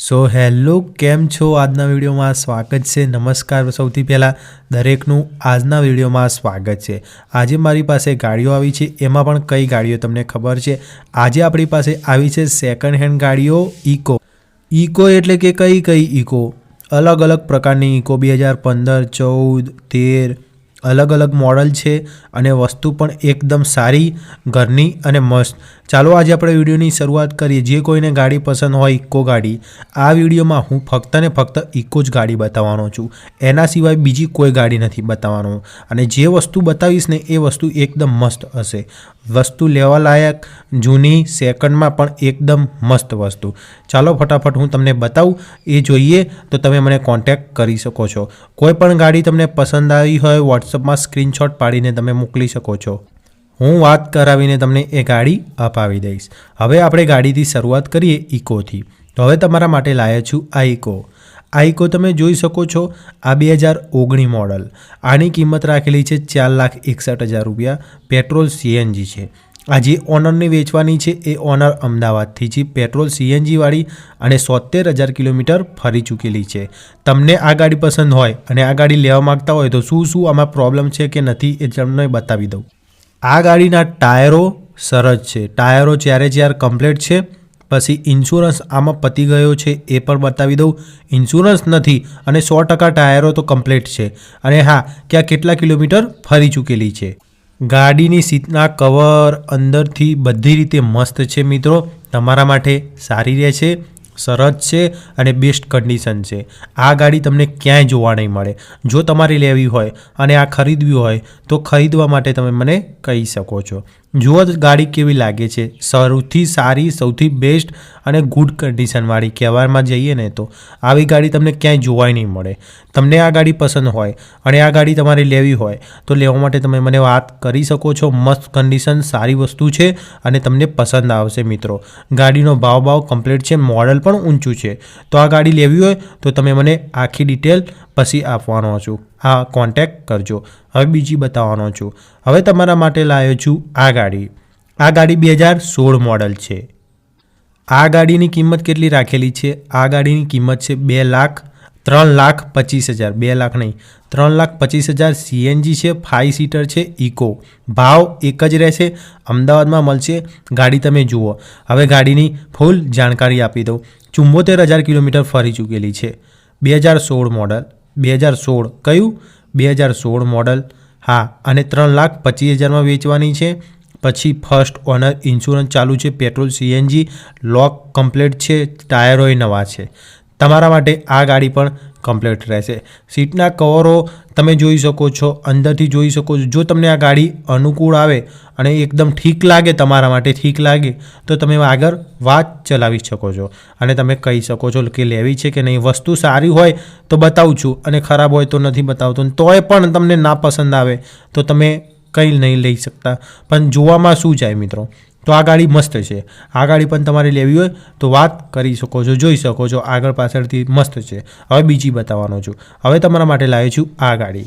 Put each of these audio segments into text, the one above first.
So hello, કેમ છો? આજના વિડીયોમાં સ્વાગત છે. નમસ્કાર. સૌથી પહેલાં દરેકનું આજના વિડીયોમાં સ્વાગત છે. આજે મારી પાસે ગાડીઓ આવી છે. એમાં પણ કઈ ગાડીઓ તમને ખબર છે? આજે આપણી પાસે આવી છે સેકન્ડ હેન્ડ ગાડીઓ ઇકો ઇકો એટલે કે કઈ કઈ ઇકો અલગ અલગ પ્રકારની ઇકો બે હજાર પંદર, ચૌદ, તેર અલગ અલગ મોડલ છે અને વસ્તુ પણ એકદમ સારી, ઘરની અને મસ્ત. ચાલો આજે આપણે વિડીયોની શરૂઆત કરીએ. જે કોઈને ગાડી પસંદ હોય ઇકો ગાડી, આ વિડીયોમાં હું ફક્ત ને ફક્ત ઇકો જ ગાડી બતાવવાનો છું. એના સિવાય બીજી કોઈ ગાડી નથી બતાવવાનો. અને જે વસ્તુ બતાવીશ ને એ વસ્તુ એકદમ મસ્ત હશે. વસ્તુ લેવા લાયક જૂની, સેકન્ડમાં પણ એકદમ મસ્ત વસ્તુ. ચાલો ફટાફટ હું તમને બતાવું. એ જોઈએ તો તમે મને કોન્ટેક્ટ કરી શકો છો. કોઈ પણ ગાડી તમને પસંદ આવી હોય વોટ્સઅપમાં સ્ક્રીનશોટ પાડીને તમે મોકલી શકો છો. હું વાત કરાવીને તમને એ ગાડી અપાવી દઈશ. હવે આપણે ગાડીથી શરૂઆત કરીએ ઇકોથી. તો હવે તમારા માટે લાયા છું આ ઇકો આ ઇકો તમે જોઈ શકો છો, આ બે હજાર ઓગણી મોડલ. આની કિંમત રાખેલી છે ચાર લાખ એકસઠ હજાર રૂપિયા. પેટ્રોલ સીએનજી છે. આ જે ઓનરને વેચવાની છે. એ ઓનર અમદાવાદથી છે. પેટ્રોલ સીએનજીવાળી અને સોતેર હજાર કિલોમીટર ફરી ચૂકેલી છે. તમને આ ગાડી પસંદ હોય અને આ ગાડી લેવા માગતા હોય તો શું શું આમાં પ્રોબ્લેમ છે કે નથી એ તમને બતાવી દઉં. આ ગાડીના ટાયરો સરસ છે. ટાયરો ચારે ચાર કમ્પ્લેટ છે, પછી ઇન્સ્યોરન્સ આમાં પતી ગયો છે એ પણ બતાવી દઉં. ઇન્સ્યોરન્સ નથી અને સો ટકા ટાયરો તો કમ્પ્લેટ છે. અને હા કે આ કેટલા કિલોમીટર ફરી ચૂકેલી છે? ગાડીની સીટના કવર અંદરથી બધી રીતે મસ્ત છે મિત્રો. તમારા માટે સારી રહેશે સરસ છે અને બેસ્ટ કન્ડિશન છે. આ ગાડી તમને ક્યાંય જોવા નહીં મળે. જો તમારે લેવી હોય અને આ ખરીદવી હોય તો ખરીદવા માટે તમે મને કહી શકો છો. જુઓ ગાડી કેવી લાગે છે. સૌથી સારી, સૌથી બેસ્ટ અને ગુડ કન્ડિશનવાળી કહેવામાં જઈએ ને તો આવી ગાડી તમને ક્યાંય જોવાય નહીં મળે. તમને આ ગાડી પસંદ હોય અને આ ગાડી તમારે લેવી હોય તો લેવા માટે તમે મને વાત કરી શકો છો. મસ્ત કન્ડિશન સારી વસ્તુ છે અને તમને પસંદ આવશે મિત્રો. ગાડીનો ભાવ ભાવ કમ્પ્લીટ છે મોડલ પણ ઊંચું છે. તો આ ગાડી લેવી હોય તો તમે મને આખી ડિટેલ પછી આપવાનો છું. આ કોન્ટેક્ટ કરજો. હવે બીજી બતાવવાનો છું. હવે તમારા માટે લાવ્યો છું આ ગાડી. આ ગાડી બે હજાર સોળ મોડલ છે. આ ગાડીની કિંમત કેટલી રાખેલી છે? આ ગાડીની કિંમત છે બે લાખ ત્રણ લાખ પચીસ હજાર. બે લાખ નહીં. ત્રણ લાખ પચીસ હજાર સીએનજી છે ફાઇવ સીટર છે ઇકો ભાવ એક જ રહેશે. અમદાવાદમાં મળશે. ગાડી તમે જુઓ. હવે ગાડીની ફૂલ જાણકારી આપી દઉં. ચુંબોતેર હજાર કિલોમીટર ફરી ચૂકેલી છે. બે હજાર સોળ મોડલ બે હજાર સોળ. કયું? બે હજાર સોળ મોડલ હા, અને ત્રણ લાખ પચીસ હજારમાં વેચવાની છે. પછી ફર્સ્ટ ઓનર ઇન્સ્યોરન્સ ચાલુ છે પેટ્રોલ સીએનજી લોક કમ્પ્લેટ છે ટાયરોય નવા છે. તમારા માટે આ ગાડી પણ કમ્પ્લીટ રહેશે. સીટના કવરો તમે જોઈ શકો છો, અંદરથી જોઈ શકો છો. જો તમને આ ગાડી અનુકૂળ આવે અને એકદમ ઠીક લાગે તમારા માટે, ઠીક લાગે, તો તમે આગળ વાત ચલાવી શકો છો. અને તમે કહી શકો છો કે લેવી છે કે નહીં. વસ્તુ સારી હોય તો બતાવું છું અને ખરાબ હોય તો નથી બતાવતો. તોય પણ તમને ના પસંદ આવે તો તમે કંઈ નહીં લઈ શકતા. પણ જોવામાં શું જાય મિત્રો? તો આ ગાડી મસ્ત છે. આ ગાડી પણ તમારે લેવી હોય તો વાત કરી શકો છો, જોઈ શકો છો, આગળ પાછળથી મસ્ત છે. હવે બીજી બતાવવાનો છું. હવે તમારા માટે લાવ્યો છું આ ગાડી.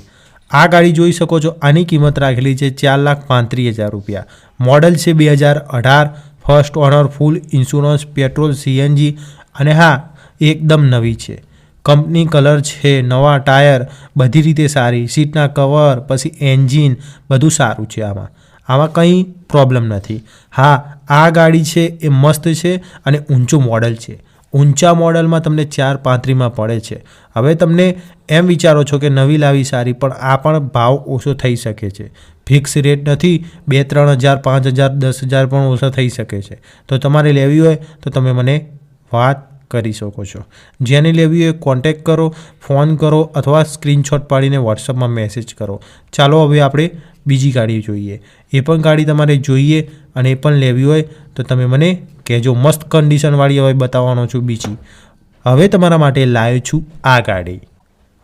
આ ગાડી જોઈ શકો છો, આની કિંમત રાખેલી છે ચાર લાખ પાંત્રીસ હજાર રૂપિયા. મોડલ છે બે હજાર અઢાર, first owner full insurance, petrol, CNG અને હા, એકદમ નવી છે. કંપની કલર છે, નવા ટાયર, બધી રીતે સારી, સીટના કવર, પછી એન્જિન, બધું સારું છે આમાં. આમાં કંઈ પ્રોબ્લેમ નથી. હા, આ ગાડી છે એ મસ્ત છે અને ઊંચું મોડલ છે. ઊંચા મોડલમાં તમને ચાર પાંત્રીમાં પડે છે. હવે તમને એમ વિચારો છો કે નવી લાવી સારી, પણ આ પણ ભાવ ઓછો થઈ શકે છે. ફિક્સ રેટ નથી, બે ત્રણ હજાર, પાંચ હજાર, દસ હજાર પણ ઓછા થઈ શકે છે. તો તમારે લેવી હોય તો તમે મને વાત કરી શકો છો. જેને લેવી હોય કોન્ટેક કરો ફોન કરો અથવા સ્ક્રીનશોટ પાડીને વોટ્સઅપમાં મેસેજ કરો. ચાલો હવે આપણે બીજી ગાડી જોઈએ. એ પણ ગાડી તમારે જોઈએ અને એ પણ લેવી હોય તો તમે મને કહેજો. મસ્ત કન્ડિશનવાળી હવે બતાવવાનો છું બીજી. હવે તમારા માટે લાવ્યો છું આ ગાડી.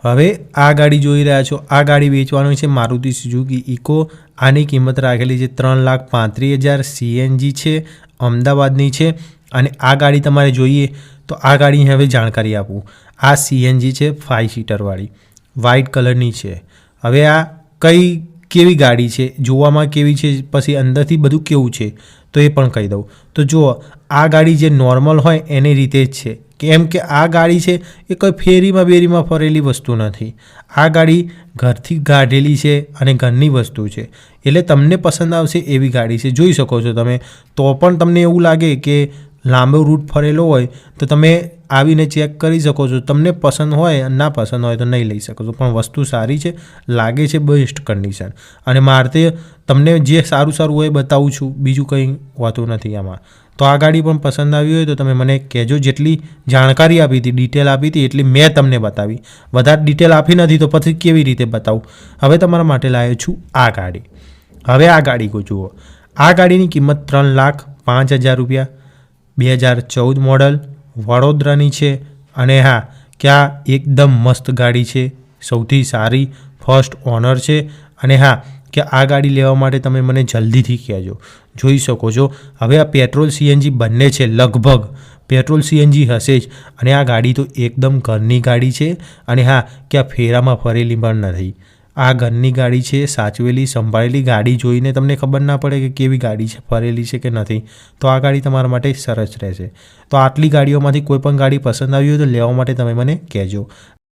હવે આ ગાડી જોઈ રહ્યા છો. આ ગાડી વેચવાની છે મારુતિ સુઝુકી ઇકો. આની કિંમત રાખેલી છે ત્રણ લાખ પાંત્રીસ હજાર સીએનજી છે, અમદાવાદની છે અને આ ગાડી તમારે જોઈએ તો આ ગાડીની હવે જાણકારી આપું. આ સીએનજી છે ફાઇવ સીટરવાળી વ્હાઇટ કલરની છે. હવે આ કઈ કેવી ગાડી છે, જોવામાં કેવી છે, પછી અંદરથી બધું કેવું છે, તો એ પણ કહી દઉં. તો જુઓ, આ ગાડી જે નોર્મલ હોય એની રીતે જ છે. કેમ કે આ ગાડી છે એ કોઈ ફેરીમાં બેરીમાં ફરેલી વસ્તુ નથી. આ ગાડી ઘરથી કાઢેલી છે અને ઘરની વસ્તુ છે. એટલે તમને પસંદ આવશે એવી ગાડી છે. જોઈ શકો છો તમે. તો પણ તમને એવું લાગે કે લાંબો રૂટ ફરેલો હોય, તો તમે આવીને ચેક કરી શકો છો, તમને પસંદ હોય ના પસંદ હોય તો નહીં લઈ શકો છો. પણ વસ્તુ સારી છે, લાગે છે બેસ્ટ કન્ડિશન અને મારે તમને જે સારું સારું હોય બતાવું છું, બીજું કંઈ હોતું નથી આમાં. તો આ ગાડી પણ પસંદ આવી હોય તો તમે મને કહેજો, જેટલી જાણકારી આપી હતી ડિટેલ આપી હતી, એટલી મેં તમને બતાવી. વધારે ડિટેલ આપી નથી તો પછી કેવી રીતે બતાવું? હવે તમારા માટે લાવ્યો છું આ ગાડી. હવે આ ગાડી જુઓ. આ ગાડીની કિંમત ત્રણ લાખ પાંચ હજાર રૂપિયા બે હજાર ચૌદ મોડલ વડોદરાની છે અને હા, ક્યાં એકદમ મસ્ત ગાડી છે. સૌથી સારી ફર્સ્ટ ઓનર છે અને હા, કે આ ગાડી લેવા માટે તમે મને જલ્દીથી કહેજો. જોઈ શકો છો, હવે આ પેટ્રોલ સીએનજી બંને છે, લગભગ પેટ્રોલ સીએનજી હશે જ અને આ ગાડી તો એકદમ ઘરની ગાડી છે અને હા કે આ ફેરામાં ફરેલી પણ નથી. આ ઘરની ગાડી છે, સાચવેલી, સંભાળેલી ગાડી જોઈને તમને ખબર ના પડે કે કેવી ગાડી છે, ફરેલી છે કે નથી. તો આ ગાડી તમારા માટે સરસ રહેશે. તો આટલી ગાડીઓમાંથી કોઈ પણ ગાડી પસંદ આવી હોય તો લેવા માટે તમે મને કહેજો.